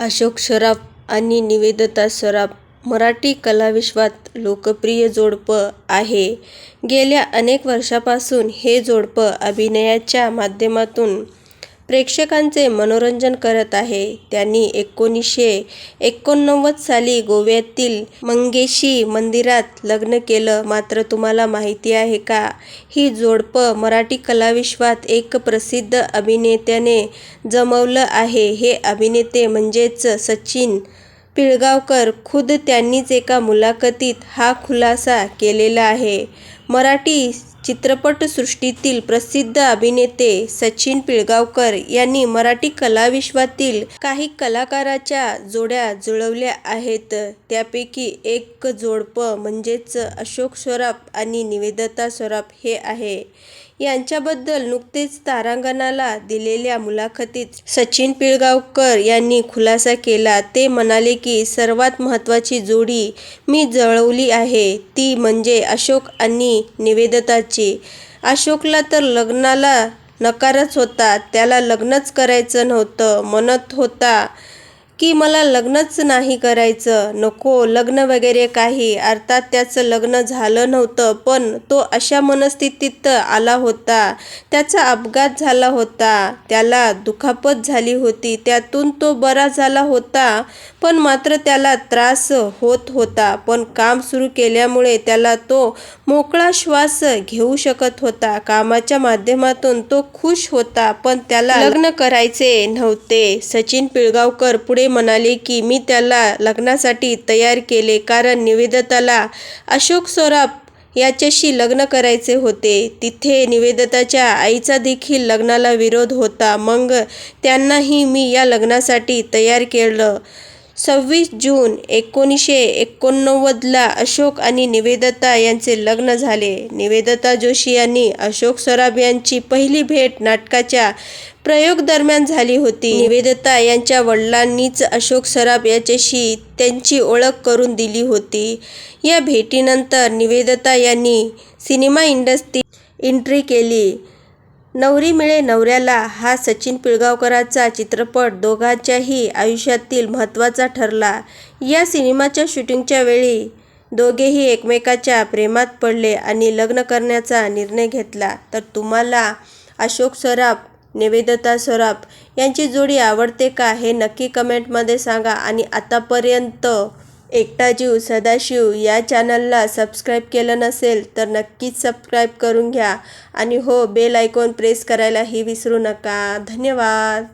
अशोक सराफ आणि निवेदिता सराफ मराठी कलाविश्वात लोकप्रिय जोडपं आहे. गेल्या अनेक वर्षांपासून हे जोडपं अभिनयाच्या माध्यमातून प्रेक्षकांचे मनोरंजन करत आहे. त्यांनी एकोणीसशे एकोणनव्वद साली गोव्यातील मंगेशी मंदिरात लग्न केलं. मात्र तुम्हाला माहिती आहे का, ही जोडपं मराठी कलाविश्वात एक प्रसिद्ध अभिनेत्याने जमवलं आहे. हे अभिनेते म्हणजेच सचिन पिळगावकर. खुद त्यांनीच एका मुलाखतीत हा खुलासा केलेला आहे. मराठी चित्रपटसृष्टीतील प्रसिद्ध अभिनेते सचिन पिळगावकर यांनी मराठी कलाविश्वातील काही कलाकाराच्या जोड्या जुळवल्या आहेत. त्यापैकी एक जोडपं म्हणजेच अशोक सराफ आणि निवेदिता सराफ हे आहे. यांच्याबद्दल नुकतेच तारांगणाला दिलेल्या मुलाखतीत सचिन पिळगावकर यांनी खुलासा केला. ते म्हणाले की, सर्वात महत्त्वाची जोडी मी जळवली आहे, ती म्हणजे अशोक आणि निवेदिताची. अशोकला तर लग्नाला नकारच होता. त्याला लग्नच करायचं नव्हतं. म्हणत होता की, मला लग्नच नाही करायचं. नको लग्न वगैरे काही. अर्थात त्याचं लग्न झालं नव्हतं. पण तो अशा मनस्थितीत आला होता. त्याचा अपघात झाला होता. त्याला दुखापत झाली होती. त्यातून तो बरा झाला होता. पण मात्र त्याला त्रास होत होता. पण काम सुरू केल्यामुळे त्याला तो मोकळा श्वास घेऊ शकत होता. कामाच्या माध्यमातून तो खुश होता. पण त्याला लग्न करायचे नव्हते. सचिन पिळगावकर पुढे म्हणाले की, मी त्याला लग्नासाठी तयार केले. कारण निवेदताला अशोक सोराप याच्याशी लग्न करायचे होते. तिथे निवेदताच्या आईचा देखील लग्नाला विरोध होता. मग त्यांनाही मी या लग्नासाठी तयार केलं. सव्वीस जून एकोणीसशे एकोणनव्वदला अशोक आणि निवेदता यांचे लग्न झाले. निवेदता जोशी यांनी अशोक सराब यांची पहिली भेट नाटकाच्या प्रयोगादरम्यान झाली होती. निवेदिता यांच्या वडिलांनीच अशोक सराफ यांच्याशी त्यांची ओळख करून दिली होती. या भेटीनंतर निवेदिता यांनी सिनेमा इंडस्ट्रीत एंट्री केली. नवरी मिळे नवऱ्याला हा सचिन पिळगावकरांचा चित्रपट दोघांच्याही आयुष्यातील महत्त्वाचा ठरला. या सिनेमाच्या शूटिंगच्या वेळी दोघेही एकमेकांच्या प्रेमात पडले आणि लग्न करण्याचा निर्णय घेतला. तर तुम्हाला अशोक सराफ, निवेदता सराफ यांची जोडी आवडते का, हे नक्की कमेंटमध्ये सांगा. आणि आतापर्यंत एकटा जीव सदाशिव या चॅनलला सबस्क्राईब केलं नसेल तर नक्कीच सबस्क्राईब करून घ्या. आणि हो बेल आयकॉन प्रेस करायलाही विसरू नका. धन्यवाद.